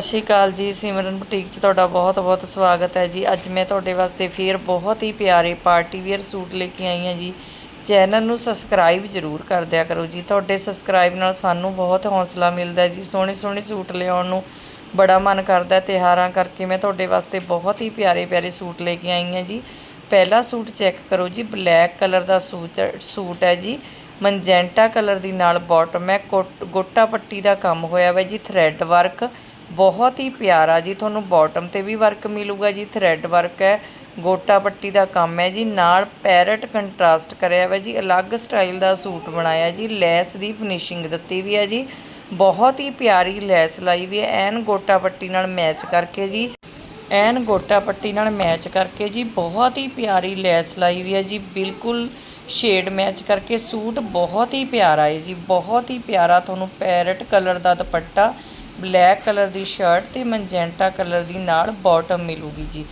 ਸਤਿ ਸ਼੍ਰੀ ਅਕਾਲ ਜੀ, ਸਿਮਰਨ ਬੁਟੀਕ 'ਚ ਤੁਹਾਡਾ ਬਹੁਤ-ਬਹੁਤ ਸਵਾਗਤ ਹੈ ਜੀ। ਅੱਜ ਮੈਂ ਤੁਹਾਡੇ ਵਾਸਤੇ ਫੇਰ ਬਹੁਤ ਹੀ ਪਿਆਰੇ ਪਾਰਟੀ ਵੇਅਰ ਸੂਟ ਲੈ ਕੇ ਆਈ ਹਾਂ ਜੀ। ਚੈਨਲ ਨੂੰ ਸਬਸਕ੍ਰਾਈਬ ਜ਼ਰੂਰ ਕਰ ਦਿਆ ਕਰੋ ਜੀ। ਤੁਹਾਡੇ ਸਬਸਕ੍ਰਾਈਬ ਨਾਲ ਸਾਨੂੰ ਬਹੁਤ ਹੌਸਲਾ ਮਿਲਦਾ ਜੀ। ਸੋਹਣੇ ਸੋਹਣੇ ਸੂਟ ਲਿਆਉਣ ਨੂੰ ਬੜਾ ਮਨ ਕਰਦਾ ਹੈ। ਤਿਉਹਾਰਾਂ ਕਰਕੇ ਮੈਂ ਤੁਹਾਡੇ ਵਾਸਤੇ ਬਹੁਤ ਹੀ ਪਿਆਰੇ ਪਿਆਰੇ ਸੂਟ ਲੈ ਕੇ ਆਈ ਹਾਂ ਜੀ। ਪਹਿਲਾ ਸੂਟ ਚੈੱਕ ਕਰੋ ਜੀ। ਬਲੈਕ ਕਲਰ ਦਾ ਸੂਟ ਸੂਟ ਹੈ ਜੀ। ਮਨਜੈਂਟਾ ਕਲਰ ਦੀ ਨਾਲ ਬਾਟਮ ਹੈ। ਕੋਟ- ਗੋਟਾ ਪੱਟੀ ਦਾ ਕੰਮ ਹੋਇਆ ਵਾ ਜੀ। ਥਰੈਡ ਵਰਕ ਬਹੁਤ ਹੀ ਪਿਆਰਾ ਜੀ। ਤੁਹਾਨੂੰ ਬਾਟਮ ਤੇ ਵੀ ਵਰਕ ਮਿਲੂਗਾ ਜੀ। ਥਰੈਡ ਵਰਕ ਹੈ। ਗੋਟਾ ਪੱਟੀ ਦਾ ਕੰਮ ਹੈ ਜੀ। ਨਾਲ ਪੈਰਟ ਕੰਟਰਾਸਟ ਕਰਿਆ ਵਾ ਜੀ। ਅਲੱਗ ਸਟਾਈਲ ਦਾ ਸੂਟ ਬਣਾਇਆ ਜੀ। ਲੈਸ ਦੀ ਫਿਨਿਸ਼ਿੰਗ ਦਿੱਤੀ ਵੀ ਹੈ ਜੀ। ਬਹੁਤ ਹੀ ਪਿਆਰੀ ਲੈਸ ਲਾਈ ਵੀ ਹੈ। ਐਨ ਗੋਟਾ ਪੱਟੀ ਨਾਲ ਮੈਚ ਕਰਕੇ ਜੀ। ਐਨ ਗੋਟਾ ਪੱਟੀ ਨਾਲ ਮੈਚ ਕਰਕੇ ਜੀ। ਬਹੁਤ ਹੀ ਪਿਆਰੀ ਲੈਸ ਲਾਈ ਵੀ ਹੈ ਜੀ। ਬਿਲਕੁਲ ਸ਼ੇਡ ਮੈਚ ਕਰਕੇ ਸੂਟ ਬਹੁਤ ਹੀ ਪਿਆਰਾ ਹੈ ਜੀ। ਬਹੁਤ ਹੀ ਪਿਆਰਾ ਤੁਹਾਨੂੰ ਪੈਰਟ ਕਲਰ ਦਾ ਦੁਪੱਟਾ ਬਲੈਕ ਕਲਰ ਦੀ ਸ਼ਰਟ ਤੇ ਮੈਜੈਂਟਾ ਕਲਰ ਦੀ ਨਾਲ ਬਾਟਮ ਮਿਲੂਗੀ ਜੀ।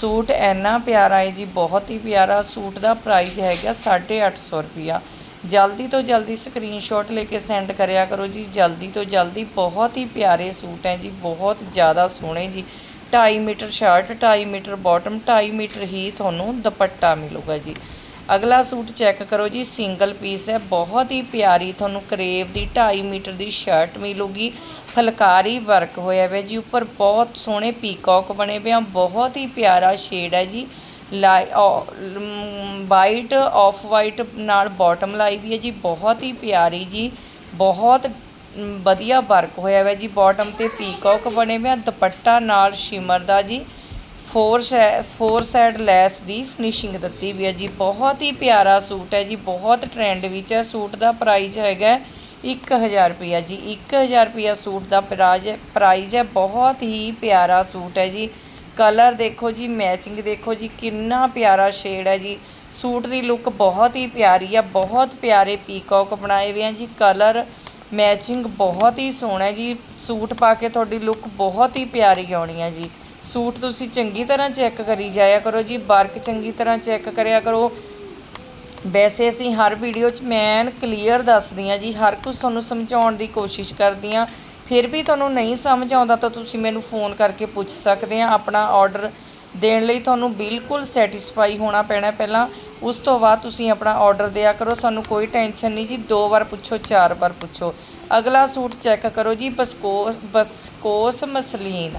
ਸੂਟ ਇੰਨਾ ਪਿਆਰਾ ਹੈ ਜੀ, ਬਹੁਤ ਹੀ ਪਿਆਰਾ। ਸੂਟ ਦਾ ਪ੍ਰਾਈਸ ਹੈਗਾ 850 ਰੁਪਿਆ ਜਲਦੀ ਤੋਂ ਜਲਦੀ ਸਕਰੀਨਸ਼ਾਟ ਲੈ ਕੇ ਸੈਂਡ ਕਰਿਆ ਕਰੋ ਜੀ। ਜਲਦੀ ਤੋਂ ਜਲਦੀ ਬਹੁਤ ਹੀ ਪਿਆਰੇ ਸੂਟ ਹੈ ਜੀ, ਬਹੁਤ ਜ਼ਿਆਦਾ ਸੋਹਣੇ ਜੀ। 2.5 metre shirt 2.5 metre bottom 2.5 metre ਹੀ ਤੁਹਾਨੂੰ ਦੁਪੱਟਾ ਮਿਲੂਗਾ ਜੀ। ਅਗਲਾ ਸੂਟ ਚੈੱਕ ਕਰੋ ਜੀ, ਸਿੰਗਲ ਪੀਸ ਹੈ, ਬਹੁਤ ਹੀ ਪਿਆਰੀ ਤੁਹਾਨੂੰ ਕਰੇਵ ਦੀ 2.5 ਮੀਟਰ ਦੀ ਸ਼ਰਟ ਮਿਲੂਗੀ। ਫੁਲਕਾਰੀ ਵਰਕ ਹੋਇਆ ਹੋਇਆ ਜੀ, ਉੱਪਰ ਬਹੁਤ ਸੋਹਣੇ ਪੀਕੌਕ ਬਣੇ ਹੋਏ ਆ, ਬਹੁਤ ਹੀ ਪਿਆਰਾ ਸ਼ੇਡ ਹੈ ਜੀ। ਵਾਈਟ ਆਫ ਵਾਈਟ ਨਾਲ ਬਾਟਮ ਲਾਈ ਵੀ ਹੈ ਜੀ, ਬਹੁਤ ਹੀ ਪਿਆਰੀ ਜੀ, ਬਹੁਤ ਵਧੀਆ ਵਰਕ ਹੋਇਆ ਹੋਇਆ ਜੀ ਬਾਟਮ ਤੇ ਪੀਕੌਕ ਬਣੇ ਹੋਏ ਆ, ਦੁਪੱਟਾ ਨਾਲ ਸ਼ਿਮਰ ਦਾ ਜੀ। ਫੋਰ ਸੈ ਫੋਰ ਸਾਈਡ ਲੈਸ ਦੀ ਫਿਨਿਸ਼ਿੰਗ ਦਿੱਤੀ ਵੀ ਹੈ ਜੀ। ਬਹੁਤ ਹੀ ਪਿਆਰਾ ਸੂਟ ਹੈ ਜੀ। ਬਹੁਤ ਟ੍ਰੈਂਡ ਵਿੱਚ ਹੈ। ਸੂਟ ਦਾ ਪ੍ਰਾਈਸ ਹੈਗਾ 1000 ਰੁਪਿਆ ਜੀ। 1000 ਰੁਪਿਆ ਸੂਟ ਦਾ ਪ੍ਰਾਈਜ਼ ਪ੍ਰਾਈਜ਼ ਹੈ। ਬਹੁਤ ਹੀ ਪਿਆਰਾ ਸੂਟ ਹੈ ਜੀ। ਕਲਰ ਦੇਖੋ ਜੀ ਮੈਚਿੰਗ ਦੇਖੋ ਜੀ। ਕਿੰਨਾ ਪਿਆਰਾ ਸ਼ੇਡ ਹੈ ਜੀ। ਸੂਟ ਦੀ ਲੁੱਕ ਬਹੁਤ ਹੀ ਪਿਆਰੀ ਆ ਬਹੁਤ ਪਿਆਰੇ ਪੀਕੌਕ ਬਣਾਏ ਹੋਏ ਆ ਜੀ। ਕਲਰ ਮੈਚਿੰਗ ਬਹੁਤ ਹੀ ਸੋਹਣਾ ਜੀ। ਸੂਟ ਪਾ ਕੇ ਤੁਹਾਡੀ ਲੁੱਕ ਬਹੁਤ ਹੀ ਪਿਆਰੀ ਆਉਣੀ ਹੈ ਜੀ। ਸੂਟ ਤੁਸੀਂ ਚੰਗੀ ਤਰ੍ਹਾਂ ਚੈੱਕ ਕਰੀ ਜਾਇਆ ਕਰੋ ਜੀ, ਵਰਕ ਚੰਗੀ ਤਰ੍ਹਾਂ ਚੈੱਕ ਕਰਿਆ ਕਰੋ। ਵੈਸੇ ਅਸੀਂ ਹਰ ਵੀਡੀਓ 'ਚ ਮੈਨ ਕਲੀਅਰ ਦੱਸਦੀ ਹਾਂ ਜੀ, ਹਰ ਕੁਝ ਤੁਹਾਨੂੰ ਸਮਝਾਉਣ ਦੀ ਕੋਸ਼ਿਸ਼ ਕਰਦੀ ਹਾਂ। ਫਿਰ ਵੀ ਤੁਹਾਨੂੰ ਨਹੀਂ ਸਮਝ ਆਉਂਦਾ ਤਾਂ ਤੁਸੀਂ ਮੈਨੂੰ ਫੋਨ ਕਰਕੇ ਪੁੱਛ ਸਕਦੇ ਆ ਆਪਣਾ ਆਰਡਰ ਦੇਣ ਲਈ ਤੁਹਾਨੂੰ ਬਿਲਕੁਲ ਸੈਟੀਸਫਾਈ ਹੋਣਾ ਪੈਣਾ ਪਹਿਲਾਂ ਉਸ ਤੋਂ ਬਾਅਦ ਤੁਸੀਂ ਆਪਣਾ ਆਰਡਰ ਦਿਆ ਕਰੋ। ਸਾਨੂੰ ਕੋਈ ਟੈਨਸ਼ਨ ਨਹੀਂ ਜੀ, ਦੋ ਵਾਰ ਪੁੱਛੋ, ਚਾਰ ਵਾਰ ਪੁੱਛੋ। ਅਗਲਾ ਸੂਟ ਚੈੱਕ ਕਰੋ ਜੀ ਬਸਕੋਸ ਬਸਕੋਸ ਮਸਲੀਨ।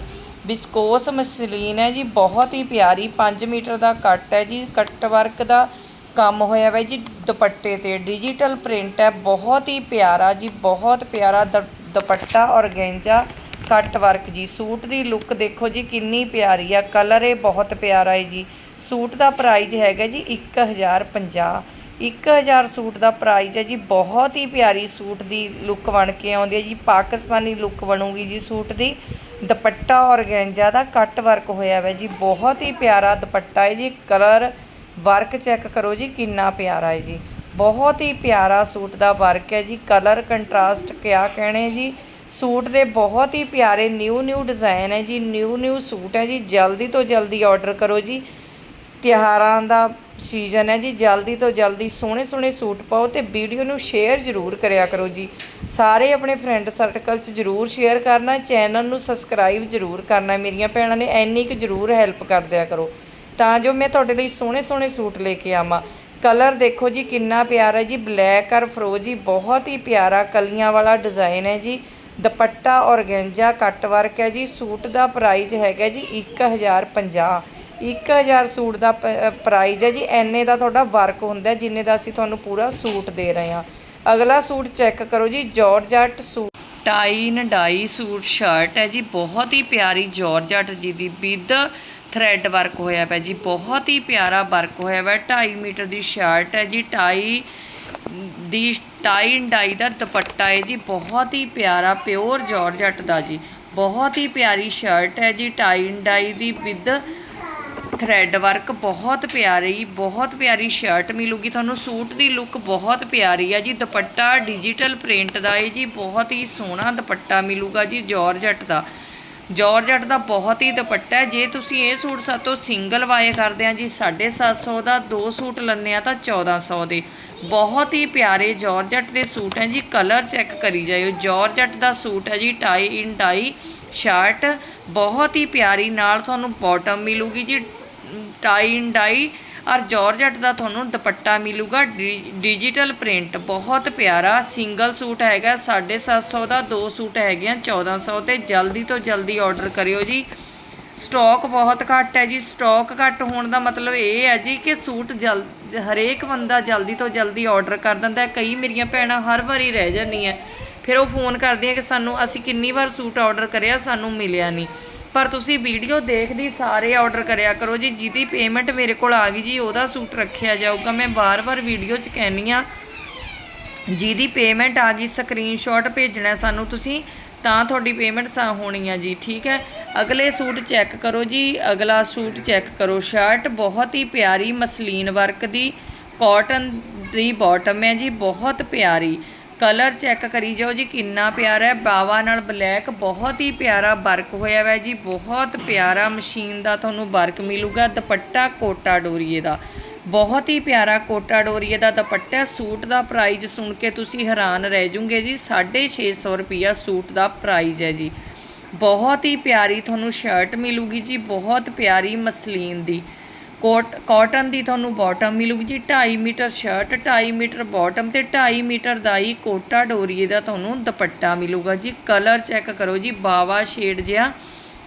ਬਿਸਕੋਸ ਮਸਲੀਨ ਹੈ ਜੀ, ਬਹੁਤ ਹੀ ਪਿਆਰੀ 5 ਮੀਟਰ ਦਾ ਕੱਟ ਹੈ ਜੀ ਕੱਟ ਵਰਕ ਦਾ ਕੰਮ ਹੋਇਆ ਵਾ ਜੀ, ਦੁਪੱਟੇ ਤੇ ਡਿਜੀਟਲ ਪ੍ਰਿੰਟ ਹੈ, ਬਹੁਤ ਹੀ ਪਿਆਰਾ ਜੀ, ਬਹੁਤ ਪਿਆਰਾ ਦ- ਦੁਪੱਟਾ, ਔਰਗੈਂਜਾ ਕੱਟ ਵਰਕ ਜੀ, ਸੂਟ ਦੀ ਲੁੱਕ ਦੇਖੋ ਜੀ, ਕਿੰਨੀ ਪਿਆਰੀ ਆ ਕਲਰ ਇਹ ਬਹੁਤ ਪਿਆਰਾ ਹੈ ਜੀ, ਸੂਟ ਦਾ ਪ੍ਰਾਈਜ਼ ਹੈਗਾ ਜੀ 1050 1000 ਸੂਟ ਦਾ ਪ੍ਰਾਈਜ਼ ਹੈ ਜੀ, ਬਹੁਤ ਹੀ ਪਿਆਰੀ ਸੂਟ ਦੀ ਲੁੱਕ ਬਣ ਕੇ ਆਉਂਦੀ ਹੈ ਜੀ, ਪਾਕਿਸਤਾਨੀ ਲੁੱਕ ਬਣੂਗੀ ਜੀ ਸੂਟ ਦੀ ਦੁਪੱਟਾ ਔਰਗੈਂਜਾ ਦਾ ਕੱਟ ਵਰਕ ਹੋਇਆ ਵਾ ਜੀ, ਬਹੁਤ ਹੀ ਪਿਆਰਾ ਦੁਪੱਟਾ ਹੈ ਜੀ, ਕਲਰ ਵਰਕ ਚੈੱਕ ਕਰੋ ਜੀ, ਕਿੰਨਾ ਪਿਆਰਾ ਹੈ ਜੀ। ਬਹੁਤ ਹੀ ਪਿਆਰਾ ਸੂਟ ਦਾ ਵਰਕ ਹੈ ਜੀ, ਕਲਰ ਕੰਟਰਾਸਟ ਕਿਆ ਕਹਿਣੇ ਜੀ, ਸੂਟ ਦੇ ਬਹੁਤ ਹੀ ਪਿਆਰੇ ਨਿਊ ਨਿਊ ਡਿਜ਼ਾਈਨ ਹੈ ਜੀ, ਨਿਊ ਨਿਊ ਸੂਟ ਹੈ ਜੀ, ਜਲਦੀ ਤੋਂ ਜਲਦੀ ਆਰਡਰ ਕਰੋ ਜੀ। ਤਿਉਹਾਰਾਂ ਦਾ ਸੀਜ਼ਨ ਹੈ ਜੀ। ਜਲਦੀ ਤੋਂ ਜਲਦੀ ਸੋਹਣੇ ਸੋਹਣੇ ਸੂਟ ਪਾਓ ਤੇ ਵੀਡੀਓ ਨੂੰ ਸ਼ੇਅਰ ਜ਼ਰੂਰ ਕਰਿਆ ਕਰੋ ਜੀ। ਸਾਰੇ ਆਪਣੇ ਫਰੈਂਡ ਸਰਕਲ 'ਚ ਜ਼ਰੂਰ ਸ਼ੇਅਰ ਕਰਨਾ, ਚੈਨਲ ਨੂੰ ਸਬਸਕ੍ਰਾਈਬ ਜ਼ਰੂਰ ਕਰਨਾ। ਮੇਰੀਆਂ ਭੈਣਾਂ ਨੇ ਇੰਨੀ ਕੁ ਜ਼ਰੂਰ ਹੈਲਪ ਕਰ ਦਿਆ ਕਰੋ, ਤਾਂ ਜੋ ਮੈਂ ਤੁਹਾਡੇ ਲਈ ਸੋਹਣੇ ਸੋਹਣੇ ਸੂਟ ਲੈ ਕੇ ਆਵਾਂ। ਕਲਰ ਦੇਖੋ ਜੀ, ਕਿੰਨਾ ਪਿਆਰਾ ਜੀ। ਬਲੈਕ ਔਰ ਫਰੋਜੀ, ਬਹੁਤ ਹੀ ਪਿਆਰਾ ਕਲੀਆਂ ਵਾਲਾ ਡਿਜ਼ਾਈਨ ਹੈ ਜੀ। ਦੁਪੱਟਾ ਔਰਗੈਂਜਾ ਕੱਟ ਵਰਕ ਹੈ ਜੀ। ਸੂਟ ਦਾ ਪ੍ਰਾਈਸ ਹੈਗਾ ਜੀ 1050 1000 ਸੂਟ ਦਾ ਪ੍ਰਾਈਜ਼ ਹੈ ਜੀ। ਐਨੇ ਦਾ ਤੁਹਾਡਾ ਵਰਕ ਹੁੰਦਾ ਜਿੰਨੇ ਦਾ ਅਸੀਂ ਤੁਹਾਨੂੰ ਪੂਰਾ ਸੂਟ ਦੇ ਰਹੇ ਹਾਂ। ਅਗਲਾ ਸੂਟ ਚੈੱਕ ਕਰੋ ਜੀ georgette suit tie and dye suit shirt ਹੈ ਜੀ। ਬਹੁਤ ਹੀ ਪਿਆਰੀ ਜਾਰਜਟ ਜੀ ਦੀ ਵਿਦ ਥਰੈਡ ਵਰਕ ਹੋਇਆ ਪਿਆ ਜੀ। ਬਹੁਤ ਹੀ ਪਿਆਰਾ ਵਰਕ ਹੋਇਆ ਵਾ 2.5 ਮੀਟਰ ਦੀ ਸ਼ਰਟ ਹੈ ਜੀ। ਟਾਈ ਦੀ ਟਾਈ ਡਾਈ ਦਾ ਦੁਪੱਟਾ ਹੈ ਜੀ। ਬਹੁਤ ਹੀ ਪਿਆਰਾ ਪਿਓਰ ਜਾਰਜਟ ਦਾ ਜੀ। ਬਹੁਤ ਹੀ ਪਿਆਰੀ ਸ਼ਰਟ ਹੈ ਜੀ। ਟਾਈ ਡਾਈ ਦੀ ਵਿਦ ਥਰੈਡ ਵਰਕ ਬਹੁਤ ਪਿਆਰੀ ਬਹੁਤ ਪਿਆਰੀ ਸ਼ਰਟ ਮਿਲੂਗੀ। ਤੁਹਾਨੂੰ ਸੂਟ ਦੀ ਲੁੱਕ ਬਹੁਤ ਪਿਆਰੀ ਆ ਜੀ। ਦੁਪੱਟਾ ਡਿਜੀਟਲ ਪ੍ਰਿੰਟ ਦਾ ਹੈ ਜੀ, ਬਹੁਤ ਹੀ ਸੋਹਣਾ ਦੁਪੱਟਾ ਮਿਲੂਗਾ ਜੀ ਜਾਰਜਟ ਦਾ। ਜਾਰਜਟ ਦਾ ਬਹੁਤ ਹੀ ਦੁਪੱਟਾ ਹੈ। ਜੇ ਤੁਸੀਂ ਇਹ ਸੂਟ ਸਾਤੋਂ ਸਿੰਗਲ ਵਾਏ ਕਰਦੇ ਆ ਜੀ 750 ਦਾ ਦੋ ਸੂਟ ਲੰਨੇ ਆ ਤਾਂ 1400 ਦੇ। ਬਹੁਤ ਹੀ ਪਿਆਰੇ ਜਾਰਜਟ ਦੇ ਸੂਟ ਹੈ ਜੀ। ਕਲਰ ਚੈੱਕ ਕਰੀ ਜਾਇਓ। ਜਾਰਜਟ ਦਾ ਸੂਟ ਹੈ ਜੀ, ਟਾਈ ਇਨ ਟਾਈ ਸ਼ਰਟ। ਬਹੁਤ ਹੀ ਪਿਆਰੀ ਨਾਲ ਤੁਹਾਨੂੰ ਬਾਟਮ ਮਿਲੂਗੀ ਜੀ। ਟਾਈਨ ਡਾਈ ਔਰ ਜਾਰਜਟ ਦਾ ਤੁਹਾਨੂੰ ਦੁਪੱਟਾ ਮਿਲੂਗਾ। ਡਿ- ਡਿਜੀਟਲ ਪ੍ਰਿੰਟ ਬਹੁਤ ਪਿਆਰਾ। ਸਿੰਗਲ ਸੂਟ ਹੈਗਾ 750 ਦਾ। ਦੋ ਸੂਟ ਹੈਗੇ ਆ 1400 ਤੇ। ਜਲਦੀ ਤੋਂ ਜਲਦੀ ਆਰਡਰ ਕਰਿਓ ਜੀ। ਸਟਾਕ ਬਹੁਤ ਘੱਟ ਹੈ ਜੀ। ਸਟਾਕ ਘੱਟ ਹੋਣ ਦਾ ਮਤਲਬ ਇਹ ਹੈ ਜੀ ਕਿ ਸੂਟ ਜਲ, ਹਰੇਕ ਬੰਦਾ ਜਲਦੀ ਤੋਂ ਜਲਦੀ ਆਰਡਰ ਕਰ ਦਿੰਦਾ ਕਈ ਮੇਰੀਆਂ ਭੈਣਾਂ ਹਰ ਵਾਰੀ ਰਹਿ ਜਾਂਦੀਆਂ। ਫਿਰ ਉਹ ਫੋਨ ਕਰਦੀਆਂ ਕਿ ਸਾਨੂੰ, ਅਸੀਂ ਕਿੰਨੀ ਵਾਰ ਸੂਟ ਆਰਡਰ ਕਰਿਆ, ਸਾਨੂੰ ਮਿਲਿਆ ਨਹੀਂ। ਪਰ ਤੁਸੀਂ ਵੀਡੀਓ ਦੇਖਦੀ ਸਾਰੇ ਆਰਡਰ ਕਰਿਆ ਕਰੋ ਜੀ, ਜਿਹਦੀ ਪੇਮੈਂਟ ਮੇਰੇ ਕੋਲ ਆ ਗਈ ਜੀ, ਉਹਦਾ ਸੂਟ ਰੱਖਿਆ ਜਾਊਗਾ। ਮੈਂ ਬਾਰ-ਬਾਰ ਵੀਡੀਓ 'ਚ ਕਹਿੰਨੀ ਆ ਜਿਹਦੀ ਪੇਮੈਂਟ ਆ ਗਈ ਸਕਰੀਨਸ਼ਾਟ ਭੇਜਣਾ ਸਾਨੂੰ ਤੁਸੀਂ, ਤਾਂ ਤੁਹਾਡੀ ਪੇਮੈਂਟ ਸਾ ਹੋਣੀ ਆ ਜੀ, ਠੀਕ ਹੈ? ਅਗਲੇ ਸੂਟ ਚੈੱਕ ਕਰੋ ਜੀ, ਅਗਲਾ ਸੂਟ ਚੈੱਕ ਕਰੋ। ਸ਼ਰਟ ਬਹੁਤ ਹੀ ਪਿਆਰੀ ਮਸਲੀਨ ਵਰਕ ਦੀ ਕਾਟਨ ਦੀ ਬਾਟਮ ਹੈ ਜੀ, ਬਹੁਤ ਪਿਆਰੀ। ਕਲਰ ਚੈੱਕ ਕਰੀ ਜਾਓ ਜੀ, ਕਿੰਨਾ ਪਿਆਰਾ ਹੈ। ਬਾਵਾ ਨਾਲ ਬਲੈਕ, ਬਹੁਤ ਹੀ ਪਿਆਰਾ ਵਰਕ ਹੋਇਆ ਹੋਇਆ ਜੀ। ਬਹੁਤ ਪਿਆਰਾ ਮਸ਼ੀਨ ਦਾ ਤੁਹਾਨੂੰ ਵਰਕ ਮਿਲੂਗਾ, ਦੁਪੱਟਾ ਕੋਟਾ ਡੋਰੀਏ ਦਾ। ਬਹੁਤ ਹੀ ਪਿਆਰਾ ਕੋਟਾ ਡੋਰੀਏ ਦਾ ਦੁਪੱਟਾ, ਸੂਟ ਦਾ ਪ੍ਰਾਈਜ਼ ਸੁਣ ਕੇ ਤੁਸੀਂ ਹੈਰਾਨ ਰਹਿ ਜਾਓਗੇ ਜੀ। 650 ਰੁਪਿਆ ਸੂਟ ਦਾ ਪ੍ਰਾਈਜ਼ ਹੈ ਜੀ। ਬਹੁਤ ਹੀ ਪਿਆਰੀ ਤੁਹਾਨੂੰ ਸ਼ਰਟ ਮਿਲੂਗੀ ਜੀ, ਬਹੁਤ ਪਿਆਰੀ ਮਸਲੀਨ ਦੀ। ਕੋਟ ਕਾਟਨ ਦੀ ਤੁਹਾਨੂੰ ਬਾਟਮ ਮਿਲੂਗੀ ਜੀ 2.5 ਮੀਟਰ ਸ਼ਰਟ 2.5 ਮੀਟਰ ਬਾਟਮ ਤੇ 2.5 ਮੀਟਰ ਦਾ ਹੀ ਕੋਟਾ ਡੋਰੀਏ ਦਾ ਤੁਹਾਨੂੰ ਦੁਪੱਟਾ ਮਿਲੂਗਾ ਜੀ। ਕਲਰ ਚੈੱਕ ਕਰੋ ਜੀ, ਬਾਵਾ ਸ਼ੇਡ ਜਿਹਾ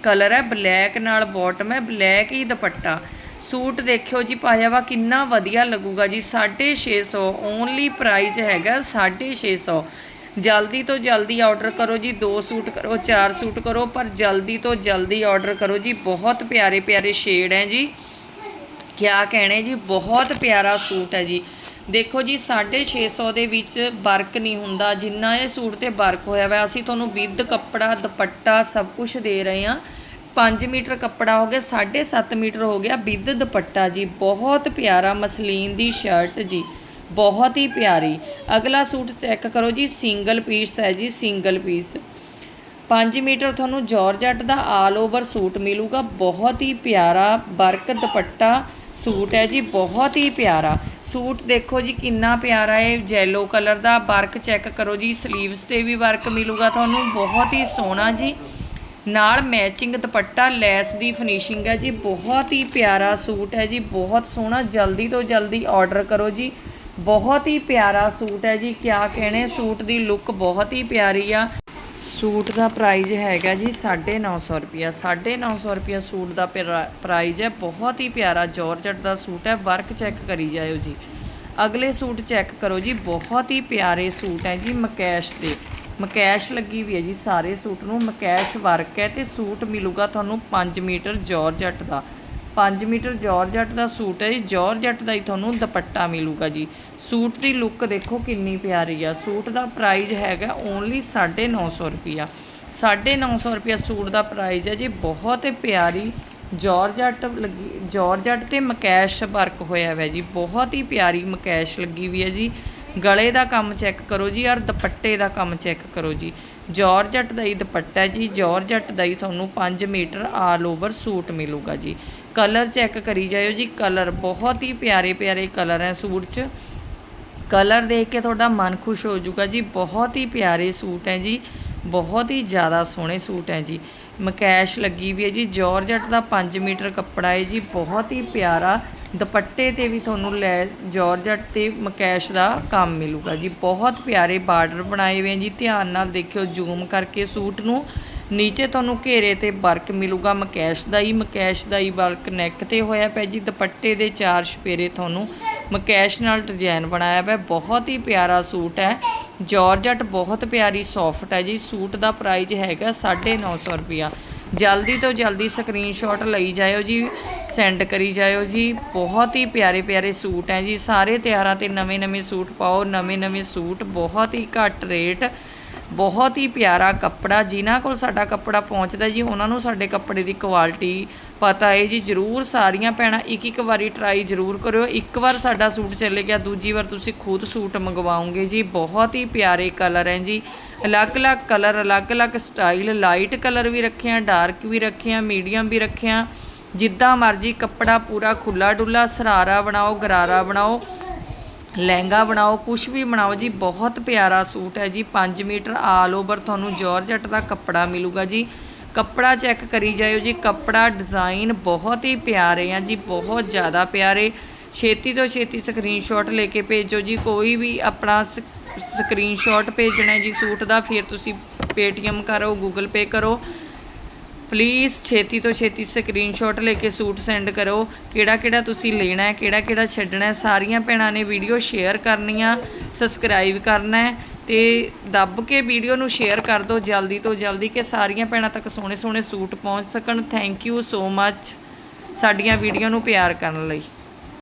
ਕਲਰ ਹੈ ਬਲੈਕ ਨਾਲ ਬਾਟਮ ਹੈ ਬਲੈਕ ਹੀ ਦੁਪੱਟਾ। ਸੂਟ ਦੇਖਿਓ ਜੀ ਪਾਇਆ ਵਾ ਕਿੰਨਾ ਵਧੀਆ ਲੱਗੂਗਾ ਜੀ 650 ਓਨਲੀ ਪ੍ਰਾਈਸ ਹੈਗਾ 650 ਜਲਦੀ ਤੋਂ ਜਲਦੀ ਆਰਡਰ ਕਰੋ ਜੀ, ਦੋ ਸੂਟ ਕਰੋ, ਚਾਰ ਸੂਟ ਕਰੋ, ਪਰ ਜਲਦੀ ਤੋਂ ਜਲਦੀ ਆਰਡਰ ਕਰੋ ਜੀ, ਬਹੁਤ ਪਿਆਰੇ ਪਿਆਰੇ ਸ਼ੇਡ ਹੈ ਜੀ। ਕਿਆ ਕਹਿਣੇ ਜੀ? ਬਹੁਤ ਪਿਆਰਾ ਸੂਟ ਹੈ ਜੀ। ਦੇਖੋ ਜੀ 650 ਦੇ ਵਿੱਚ ਵਰਕ ਨਹੀਂ ਹੁੰਦਾ। ਜਿੰਨਾ ਇਹ ਸੂਟ ਤੇ ਵਰਕ ਹੋਇਆ ਹੋਇਆ ਅਸੀਂ ਤੁਹਾਨੂੰ ਵਿਦ ਕੱਪੜਾ, ਦੁਪੱਟਾ ਸਭ ਕੁਝ ਦੇ ਰਹੇ ਹਾਂ। 5 ਮੀਟਰ ਕੱਪੜਾ ਹੋ ਗਿਆ 7.5 ਮੀਟਰ ਹੋ ਗਿਆ ਵਿਦ ਦੁਪੱਟਾ ਜੀ। ਬਹੁਤ ਪਿਆਰਾ ਮਸਲੀਨ ਦੀ ਸ਼ਰਟ ਜੀ। ਬਹੁਤ ਹੀ ਪਿਆਰੀ। ਅਗਲਾ ਸੂਟ ਚੈੱਕ ਕਰੋ ਜੀ, ਸਿੰਗਲ ਪੀਸ ਹੈ ਜੀ, ਸਿੰਗਲ ਪੀਸ। 5 ਮੀਟਰ ਤੁਹਾਨੂੰ ਜਾਰਜਟ ਦਾ ਆਲ ਓਵਰ ਸੂਟ ਮਿਲੂਗਾ। ਬਹੁਤ ਹੀ ਪਿਆਰਾ ਵਰਕ ਦੁਪੱਟਾ ਸੂਟ ਹੈ ਜੀ, ਬਹੁਤ ਹੀ ਪਿਆਰਾ। ਸੂਟ ਦੇਖੋ ਜੀ, ਕਿੰਨਾ ਪਿਆਰਾ ਹੈ ਜੈਲੋ ਕਲਰ ਦਾ। ਵਰਕ ਚੈੱਕ ਕਰੋ ਜੀ ਸਲੀਵਸ ਤੇ ਵੀ ਵਰਕ ਮਿਲੂਗਾ ਤੁਹਾਨੂੰ, ਬਹੁਤ ਹੀ ਸੋਹਣਾ ਜੀ। ਨਾਲ ਮੈਚਿੰਗ ਦੁਪੱਟਾ ਲੈਸ ਦੀ ਫਿਨਿਸ਼ਿੰਗ ਹੈ ਜੀ, ਬਹੁਤ ਹੀ ਪਿਆਰਾ ਸੂਟ ਹੈ ਜੀ, ਬਹੁਤ ਸੋਹਣਾ। ਜਲਦੀ ਤੋਂ ਜਲਦੀ ਆਰਡਰ ਕਰੋ ਜੀ। ਬਹੁਤ ਹੀ ਪਿਆਰਾ ਸੂਟ ਹੈ ਜੀ, ਕਿਆ ਕਹਿਣੇ, ਸੂਟ ਦੀ ਲੁੱਕ ਬਹੁਤ ਹੀ ਪਿਆਰੀ ਆ। ਸੂਟ ਦਾ ਪ੍ਰਾਈਸ ਹੈਗਾ ਜੀ 950 ਰੁਪਿਆ 950 ਰੁਪਿਆ ਸੂਟ ਦਾ ਪ੍ਰਾਈਸ ਹੈ, ਬਹੁਤ ਹੀ ਪਿਆਰਾ ਜਾਰਜਟ ਦਾ ਸੂਟ ਹੈ ਵਰਕ ਚੈੱਕ ਕਰੀ ਜਾਇਓ ਜੀ। ਅਗਲੇ ਸੂਟ ਚੈੱਕ ਕਰੋ ਜੀ, ਬਹੁਤ ਹੀ ਪਿਆਰੇ ਸੂਟ ਹੈ ਜੀ ਮਕੈਸ਼ ਦੇ। ਮਕੈਸ਼ ਲੱਗੀ ਵੀ ਹੈ ਜੀ ਸਾਰੇ ਸੂਟ ਨੂੰ, ਮਕੈਸ਼ ਵਰਕ ਹੈ ਤੇ ਸੂਟ ਮਿਲੂਗਾ ਤੁਹਾਨੂੰ 5 ਮੀਟਰ ਜਾਰਜਟ ਦਾ। 5 ਮੀਟਰ ਜਾਰਜਟ ਦਾ ਸੂਟ ਹੈ ਜੀ। ਜਾਰਜਟ ਦਾ ਹੀ ਤੁਹਾਨੂੰ ਦੁਪੱਟਾ ਮਿਲੂਗਾ ਜੀ। ਸੂਟ ਦੀ ਲੁੱਕ ਦੇਖੋ ਕਿੰਨੀ ਪਿਆਰੀ ਆ। ਸੂਟ ਦਾ ਪ੍ਰਾਈਸ ਹੈਗਾ ਓਨਲੀ 950 ਰੁਪਿਆ 950 ਰੁਪਿਆ ਸੂਟ ਦਾ ਪ੍ਰਾਈਸ ਹੈ ਜੀ। ਬਹੁਤ ਪਿਆਰੀ ਜਾਰਜਟ ਲੱਗੀ ਜਾਰਜਟ ਤੇ ਮਕੈਸ਼ ਵਰਕ ਹੋਇਆ ਹੋਇਆ ਜੀ। ਬਹੁਤ ਹੀ ਪਿਆਰੀ ਮਕੈਸ਼ ਲੱਗੀ ਵੀ ਹੈ ਜੀ। ਗਲੇ ਦਾ ਕੰਮ ਚੈੱਕ ਕਰੋ ਜੀ ਔਰ ਦੁਪੱਟੇ ਦਾ ਕੰਮ ਚੈੱਕ ਕਰੋ ਜੀ। ਜਾਰਜਟ ਦਾ ਹੀ ਦੁਪੱਟਾ ਹੈ ਜੀ। ਜਾਰਜਟ ਦਾ ਹੀ ਤੁਹਾਨੂੰ 5 ਮੀਟਰ ਆਲ ਓਵਰ ਸੂਟ ਮਿਲੂਗਾ ਜੀ। ਕਲਰ ਚੈੱਕ ਕਰੀ ਜਾਇਓ ਜੀ, ਕਲਰ ਬਹੁਤ ਹੀ ਪਿਆਰੇ ਪਿਆਰੇ ਕਲਰ ਹੈ ਸੂਟ 'ਚ। ਕਲਰ ਦੇਖ ਕੇ ਤੁਹਾਡਾ ਮਨ ਖੁਸ਼ ਹੋ ਜਾਊਗਾ ਜੀ, ਬਹੁਤ ਹੀ ਪਿਆਰੇ ਸੂਟ ਹੈ ਜੀ, ਬਹੁਤ ਹੀ ਜ਼ਿਆਦਾ ਸੋਹਣੇ ਸੂਟ ਹੈ ਜੀ। ਮਕੈਸ਼ ਲੱਗੀ ਵੀ ਹੈ ਜੀ, ਜਾਰਜਟ ਦਾ 5 ਮੀਟਰ ਕੱਪੜਾ ਹੈ ਜੀ, ਬਹੁਤ ਹੀ ਪਿਆਰਾ ਦੁਪੱਟੇ ਤੇ ਵੀ ਤੁਹਾਨੂੰ ਲੈ, ਜਾਰਜਟ ਤੇ ਮਕੈਸ਼ ਦਾ ਕੰਮ ਮਿਲੂਗਾ ਜੀ। ਬਹੁਤ ਪਿਆਰੇ ਬਾਰਡਰ ਬਣਾਏ ਹੋਏ ਹੈ ਜੀ, ਧਿਆਨ ਨਾਲ ਦੇਖਿਓ, ਜ਼ੂਮ ਕਰਕੇ ਸੂਟ ਨੂੰ ਨੀਚੇ ਤੁਹਾਨੂੰ ਘੇਰੇ ਤੇ ਵਰਕ ਮਿਲੂਗਾ। ਮਕੈਸ਼ ਦਾ ਹੀ, ਮਕੈਸ਼ ਦਾ ਹੀ ਵਰਕ ਨੈਕ ਤੇ ਹੋਇਆ ਪਿਆ ਜੀ। ਦੁਪੱਟੇ ਦੇ ਚਾਰ ਛਪੇਰੇ ਤੁਹਾਨੂੰ ਮਕੈਸ਼ ਨਾਲ ਡਿਜ਼ਾਈਨ ਬਣਾਇਆ ਹੋਇਆ ਬਹੁਤ ਹੀ ਪਿਆਰਾ ਸੂਟ ਹੈ। ਜਾਰਜਟ ਬਹੁਤ ਪਿਆਰੀ ਸੌਫਟ ਹੈ ਜੀ। ਸੂਟ ਦਾ ਪ੍ਰਾਈਸ ਹੈਗਾ 950 ਰੁਪਿਆ ਜਲਦੀ ਤੋਂ ਜਲਦੀ ਸਕਰੀਨਸ਼ਾਟ ਲਈ ਜਾਇਓ ਜੀ। ਸੈਂਡ ਕਰੀ ਜਾਇਓ ਜੀ। ਬਹੁਤ ਹੀ ਪਿਆਰੇ ਪਿਆਰੇ ਸੂਟ ਹੈ ਜੀ। ਸਾਰੇ ਤਿਉਹਾਰਾਂ ਤੇ ਨਵੇਂ ਨਵੇਂ ਸੂਟ ਪਾਓ। ਨਵੇਂ ਨਵੇਂ ਸੂਟ ਬਹੁਤ ਹੀ ਘੱਟ ਰੇਟ ਬਹੁਤ ਹੀ ਪਿਆਰਾ ਕੱਪੜਾ, ਜਿਨ੍ਹਾਂ ਕੋਲ ਸਾਡਾ ਕੱਪੜਾ ਪਹੁੰਚਦਾ ਜੀ, ਉਹਨਾਂ ਨੂੰ ਸਾਡੇ ਕੱਪੜੇ ਦੀ ਕੁਆਲਿਟੀ ਪਤਾ ਹੈ ਜੀ, ਜਰੂਰ ਸਾਰੀਆਂ ਭੈਣਾਂ ਇੱਕ ਇੱਕ ਵਾਰੀ ਟਰਾਈ ਜਰੂਰ ਕਰਿਓ। ਇੱਕ ਵਾਰ ਸਾਡਾ ਸੂਟ ਚੱਲੇ ਗਿਆ, ਦੂਜੀ ਵਾਰ ਤੁਸੀਂ ਖੁਦ ਸੂਟ ਮੰਗਵਾਓਗੇ ਜੀ। ਬਹੁਤ ਹੀ ਪਿਆਰੇ ਕਲਰ ਹੈ ਜੀ। ਅਲੱਗ-ਅਲੱਗ ਕਲਰ ਅਲੱਗ-ਅਲੱਗ ਸਟਾਈਲ ਲਾਈਟ ਕਲਰ ਵੀ ਰੱਖੇ ਆ ਡਾਰਕ ਵੀ ਰੱਖੇ ਆ ਮੀਡੀਅਮ ਵੀ ਰੱਖੇ ਆ ਜਿੱਦਾਂ ਮਰਜ਼ੀ ਕੱਪੜਾ ਪੂਰਾ ਖੁੱਲਾ ਡੁੱਲਾ ਸਰਾਰਾ ਬਣਾਓ, ਗਰਾਰਾ ਬਣਾਓ। ਲਹਿੰਗਾ ਬਣਾਓ ਕੁਝ ਵੀ ਬਣਾਓ ਜੀ, ਬਹੁਤ ਪਿਆਰਾ ਸੂਟ ਹੈ ਜੀ। 5 ਮੀਟਰ ਆਲ ਓਵਰ ਤੁਹਾਨੂੰ ਜਾਰਜਟ ਦਾ ਕੱਪੜਾ ਮਿਲੂਗਾ ਜੀ। ਕੱਪੜਾ ਚੈੱਕ ਕਰੀ ਜਾਇਓ ਜੀ, ਕੱਪੜਾ ਡਿਜ਼ਾਈਨ ਬਹੁਤ ਹੀ ਪਿਆਰੇ ਆ ਜੀ, ਬਹੁਤ ਜ਼ਿਆਦਾ ਪਿਆਰੇ। ਛੇਤੀ ਤੋਂ ਛੇਤੀ ਸਕਰੀਨਸ਼ਾਟ ਲੈ ਕੇ ਭੇਜੋ ਜੀ, ਕੋਈ ਵੀ ਆਪਣਾ ਸਕਰੀਨਸ਼ਾਟ ਭੇਜਣਾ ਜੀ ਸੂਟ ਦਾ, ਫਿਰ ਤੁਸੀਂ ਪੇਟੀਐਮ ਕਰੋ ਗੂਗਲ ਪੇ ਕਰੋ। ਪਲੀਜ਼ ਛੇਤੀ ਤੋਂ ਛੇਤੀ ਸਕਰੀਨਸ਼ਾਟ ਲੈ ਕੇ ਸੂਟ ਸੈਂਡ ਕਰੋ। ਕਿਹੜਾ ਕਿਹੜਾ ਤੁਸੀਂ ਲੈਣਾ ਹੈ, ਕਿਹੜਾ ਕਿਹੜਾ ਛੱਡਣਾ ਹੈ, ਸਾਰੀਆਂ ਭੈਣਾਂ ਨੇ ਵੀਡੀਓ ਸ਼ੇਅਰ ਕਰਨੀਆਂ ਸਬਸਕ੍ਰਾਈਬ ਕਰਨਾ ਹੈ ਤੇ ਦੱਬ ਕੇ ਵੀਡੀਓ ਨੂੰ ਸ਼ੇਅਰ ਕਰ ਦਿਓ ਜਲਦੀ ਤੋਂ ਜਲਦੀ ਕਿ ਸਾਰੀਆਂ ਭੈਣਾਂ ਤੱਕ ਸੋਹਣੇ ਸੋਹਣੇ ਸੂਟ ਪਹੁੰਚ ਸਕਣ। ਥੈਂਕ ਯੂ ਸੋ ਮੱਚ ਸਾਡੀਆਂ ਵੀਡੀਓ ਨੂੰ ਪਿਆਰ ਕਰਨ ਲਈ।